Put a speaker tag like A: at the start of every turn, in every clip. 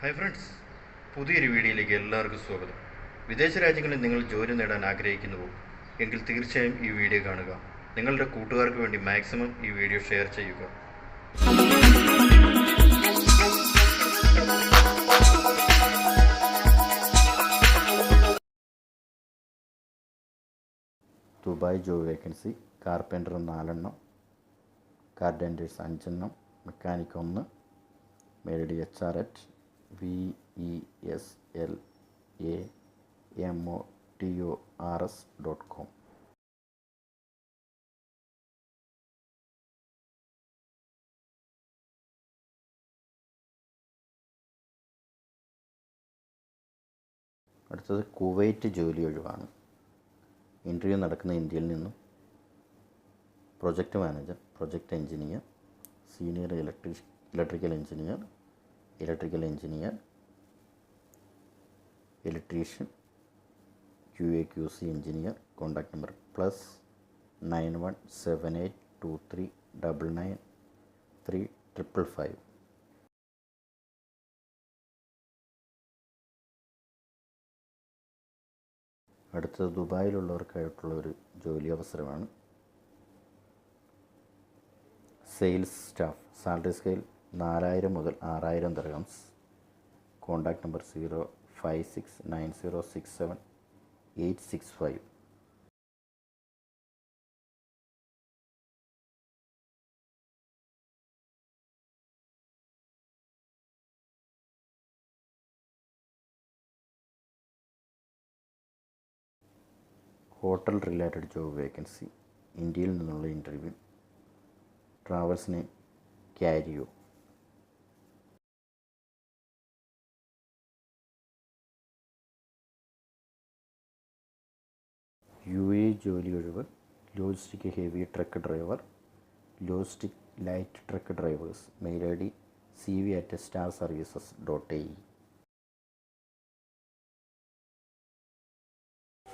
A: Hi friends പുതിയൊരു വീഡിയോയിലേക്ക് എല്ലാവർക്കും സ്വാഗതം വിദേശ രാജ്യങ്ങളിൽ നിങ്ങൾ ജോലി നേടാൻ ആഗ്രഹിക്കുന്നുവോ എങ്കിൽ തീർച്ചയായും ഈ വീഡിയോ കാണുക നിങ്ങളുടെ കൂട്ടുകാർക്ക് വേണ്ടി മാക്സിമം ഈ വീഡിയോ ഷെയർ ചെയ്യുക ദുബായ് ജോബ് വേക്കൻസി കാർപ്പൻ്റർ നാലെണ്ണം കാർഡൻറ്റേഴ്സ് അഞ്ചെണ്ണം മെക്കാനിക് ഒന്ന് mail ID H R at V E S L A M O T O R S dot com അടുത്തത് കുവൈറ്റ് ജോലി ഒഴിവാണ് ഇൻ്റർവ്യൂ നടക്കുന്ന ഇന്ത്യയിൽ നിന്നും project manager project engineer senior electrician electrical engineer electrical engineer electrician Q A Q C engineer contact number plus nine one seven eight two three double nine three triple five ദുബായിലുള്ളവർക്കായിട്ടുള്ള ഒരു ജോലി അവസരമാണ് sales staff salary scale നാലായിരം മുതൽ ആറായിരം dirhams contact number zero five six nine zero six seven eight six five hotel related job vacancy ഇന്ത്യയിൽ നിന്നുള്ള interview ട്രാവൽസിന് ക്യാരിയോ യു എ ജോലി ഒഴിവ് logistic heavy truck driver logistic light truck drivers mail I D C V at star services dot A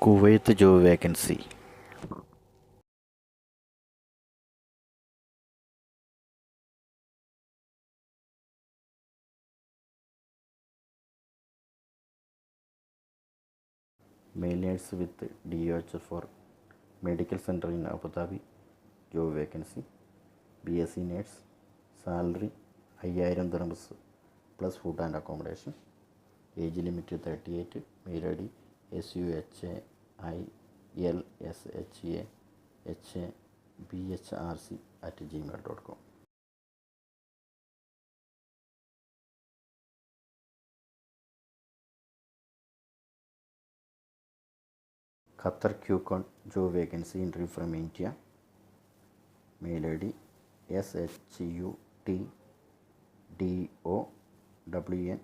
A: Kuwait job vacancy mailers with D O H for medical centre in Abu Dhabi job vacancy B S C nurse salary അയ്യായിരം dirhams plus food and accommodation age limit thirty eight mail I D S U H A I L S H A H A B H R C at Gmail dot com Qatar ക്യൂക്കോൺ job vacancy interview from India mail I D S H U T D O W N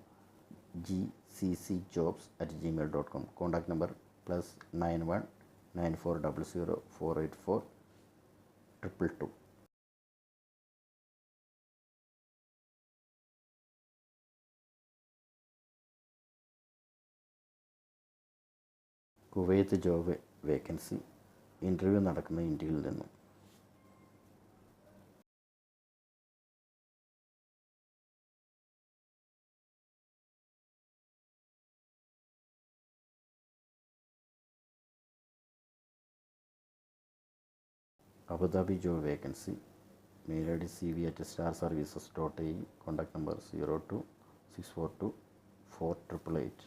A: G C C jobs at Gmail dot com contact number plus nine one nine four double zero four eight four triple two Kuwait job vacancy interview നടക്കുന്ന ഇന്ത്യയിൽ നിന്നും Abu Dhabi job vacancy mail I D C V at star services dot I contact number zero two six four two four triple eight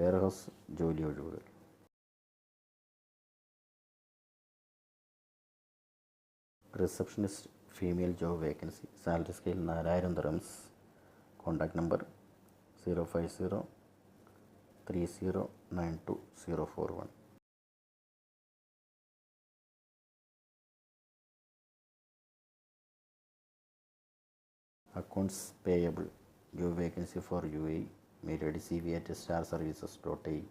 A: warehouse ജോലി ഒഴിവുകൾ Receptionist female job vacancy, salary scale 4000 dirhams, contact number 050 3092 041. Accounts payable, job vacancy for UAE, mail ID cv@starservices.ae.